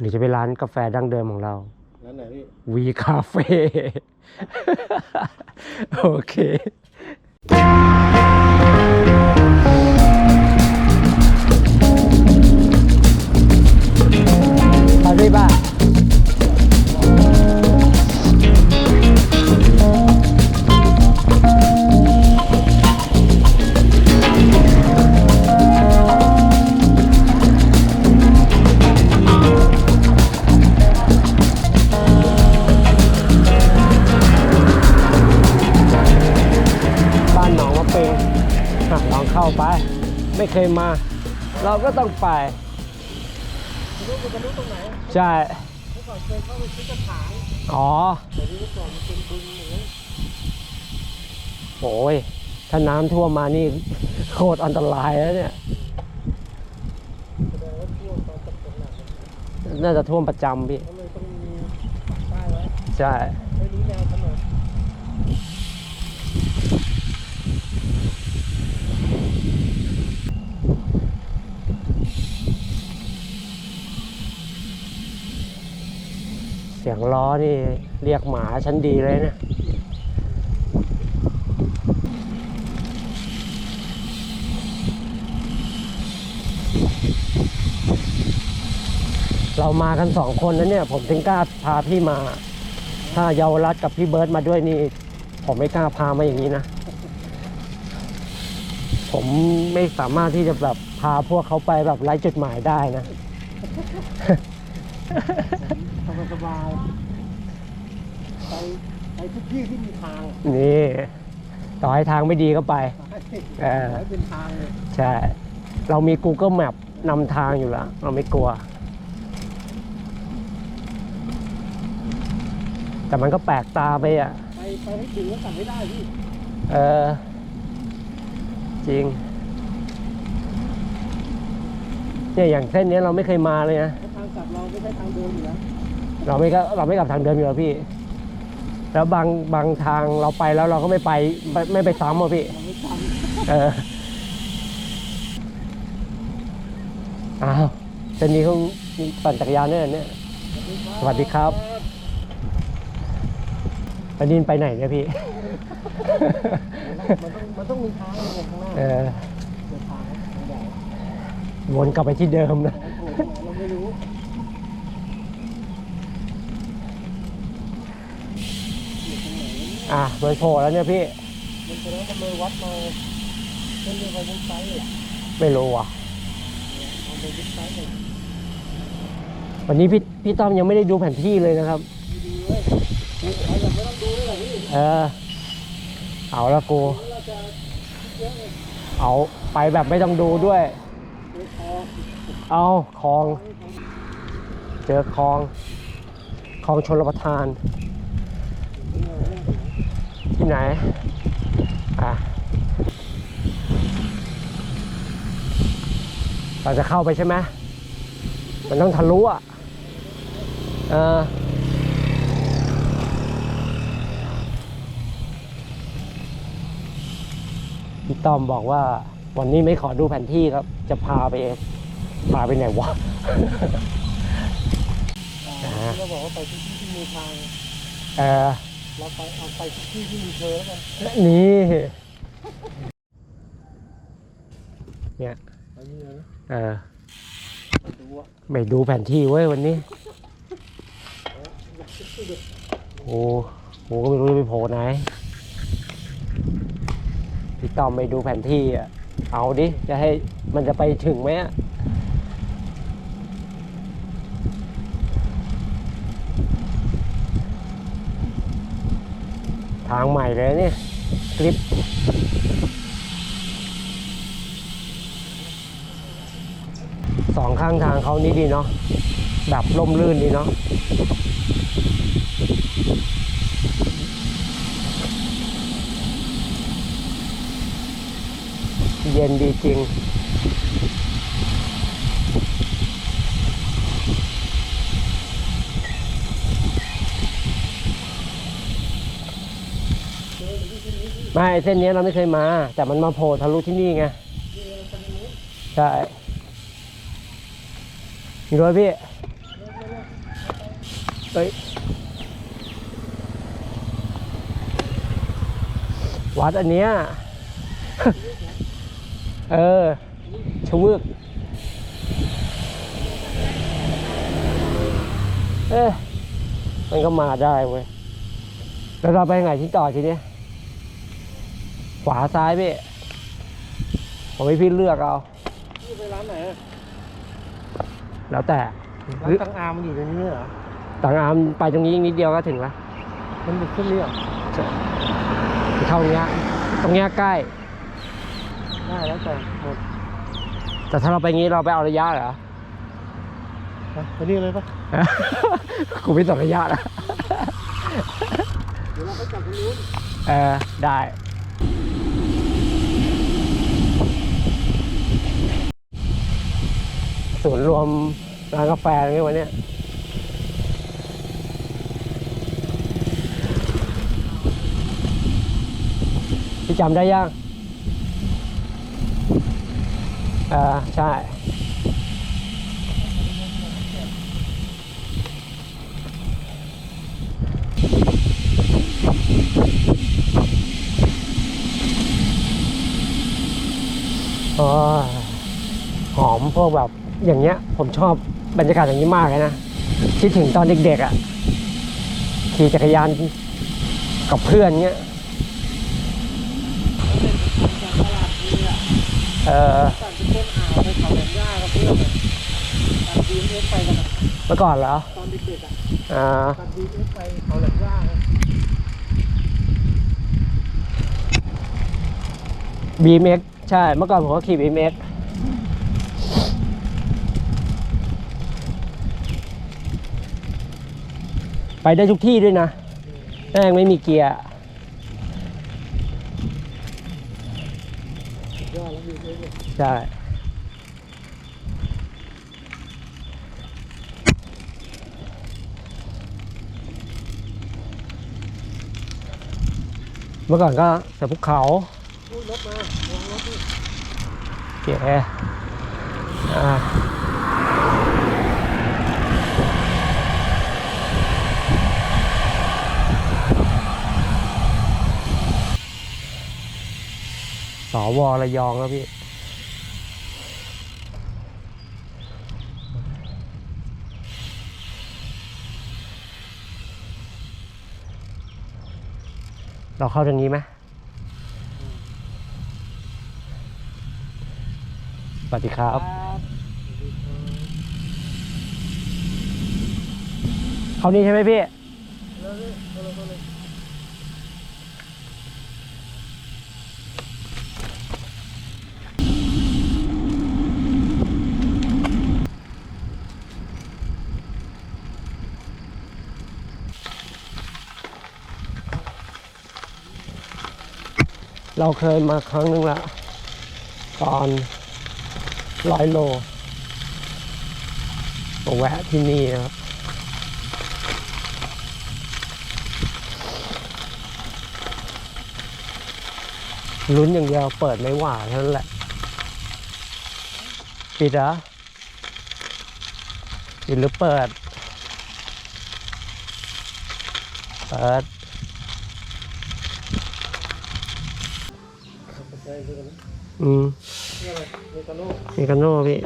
หรือจะไปร้านกาแฟดั้งเดิมของเราร้านไหนพี่วีคาเฟ่โอเค ไม่เคยมา เราก็ต้องไปรู้จะรู้ตรงไหนใช่เมื่อก่อนเคยเข้าไปซื้อกระถางอ๋อแต่นี่เมื่อก่อนมันเป็นบึงอย่างนั้นโอ้ยถ้าน้ำท่วมมานี่โคตรอันตรายแล้วเนี่ยแสดงว่าช่วงตอนตกหนักเนี่ยน่าจะท่วมประจำพี่เขาเลยต้องมีป้ายไว้ใช่ ไม่รู้แนวถนน เสียงล้อนี่เรียกหมาชั้นดีเลยนี่ยเรามากันสองคนนะเนี่ย ผมถึงกล้าพาพี่มา ถ้าเยาวรัตกับพี่เบิร์ตมาด้วยนี่ ผมไม่กล้าพามาอย่างนี้นะ ผมไม่สามารถที่จะแบบพาพวกเขาไปแบบไร้จุดหมายได้นะ สบายสบายไปไปทุกที่ที่มีทางนี่ต่อให้ทางไม่ดีก็ไปเออขอให้เป็นทางเลยใช่ เรามี Google Map นำทางอยู่แล้ว เราไม่กลัว แต่มันก็แปลกตาไปอะ ไปไปให้ถึงแล้วกลับไม่ได้พี่เออ จริง เนี่ยอย่างเส้นเนี้ยเราไม่เคยมาเลยนะแล้วทางกลับเราไม่ใช่ทางเดิมอยู่แล้ว เราไม่ก็เราไม่กลับทางเดิมอยู่แล้วพี่ แล้วบางบางทางเราไปแล้วเราก็ไม่ไปไม่ไม่ไปซ้ำอะพี่เราไม่จเอออ้าวเส้นนี้เขามีปั่นจักรยานเนี่ยเนี่ยำสวัสดีครับปนินไปไหนเนี่ยพี่ มันต้องมันต้องมีทางเลยข้างหน้าเออเดินทางทางใหญ่วนกลับไปที่เดิมนะ เราไม่รู้ อะมันโผล่แล้วเนี่ยพี่มันแสดงว่าเลยวัดมาเส้นเดียวกับวุ้นไซส์เลยไม่รู้อะเอาไปวุ้นไซส์เลยวันนี้พี่พี่ต้อมยังไม่ได้ดูแผนที่เลยนะครับ ดีเว้ยเราอย่าไม่ต้องดูด้วยหรอพี่เออ เอาละกูเราจะเยอะเลยเอาไปแบบไม่ต้องดูด้วยดยคอเอาคลอง เจอคลองคลองชลประทาน ที่ไหน อะ เราจะเข้าไปใช่ไหมมันต้องทะลุอะ เออพี่ต้อมบอกว่าวันนี้ไม่ขอดูแผนที่ครับ จะพาไปเอง พาไปไหนวะเราบอกว่าไปทุกที่ที่มีทาง เออ เราไปเอาไปที่ที่มีเธอแล้วกันนี่ เนี่ยไปนี่เลยนะเออไปดูอะไม่ดูแผนที่เว้ยวันนี้ โอ้โหก็ไม่รู้จะไปโผล่ไหน พี่ต้อมไม่ดูแผนที่อะ เอาดิ จะให้มันจะไปถึงไหมอะ ทางใหม่เลยเนี่ยคลิปสองข้างทางเขานี่ดีเนาะแบบล่มลื่นดีเนาะเย็นดีจริง ไม่เส้นนี้เราไม่เคยมา แต่มันมาโผล่ทะลุที่นี่ไงใช่มีรถพี่เเอ้ยวัดอันเนี้ยเออชวึกเอ๊ะมันก็มาได้เว้ยแล้วเราไปไหนที่ต่อทีเนี้ย ขวาซ้ายพี่ผมให้พี่เลือกเอานี่ไปร้านไหนอะแล้วแต่ร้านตังอามมันอยู่ตรงนี้เหรอต่างอามไปตรงนี้อีกนิดเดียวก็ถึงแล้วมันเป็นเส้นเลี่ยงเท่านี้ตรงเนี้ยใกล้ได้แล้วแต่หมดแต่ถ้าเราไปงี้เราไปเอาระยะเหรอไปไปนี่เลยปะกูไม่ต่อระยะนะเดี๋ยวเราไปจับตรงนู้นเออได้ ศูนย์รวมร้านกาแฟอะไรเงี้ยวันเนี้ยพี่จำได้ยังเออใช่อ๋อหอมพวกแบบ อย่างเงี้ยผมชอบบรรยากาศอย่างนี้มากเลยนะคิดถึงตอนเด็กๆอะ่ะขี่จักรยานกับเพื่อนเงี้ยเออเมื่อก่อนเหรอตอนเด็กๆอะอ่าตัดดีเอสไปเขาแหลมย่าอะบีเมกใช่ เมื่อก่อนผมก็ขี่บีเมก ไปได้ทุกที่ด้วยนะแม่งไม่มีเกียร์ใช่เมื่อก่อนก็เสือภูเขาพูดรถมาลองรถดิเก๋อ่า สวระยองแล้วพี่ เราเข้าทางนี้ไหมสวัสดีครับ เขานี้ใช่ไหมพี่ เราเคยมาครั้งหนึ่งละตอนร้อยโลมาแวะที่นี่ครับลุ้นอย่างเดียวเปิดไม่หว่าเท่านั้นแหละ ปิดเหรอปิดหรือเปิด เปิด อาไปใช้ด้วยกันนะอืมนี่อะไรเมกาโน่เมกาโน่พี่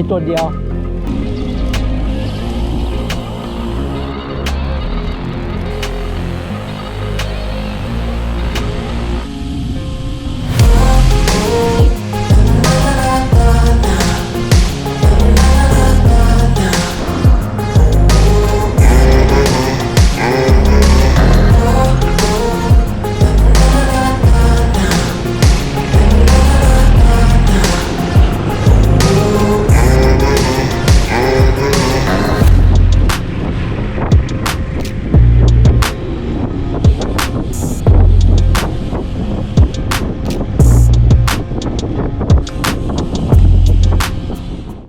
มีตัวเดียว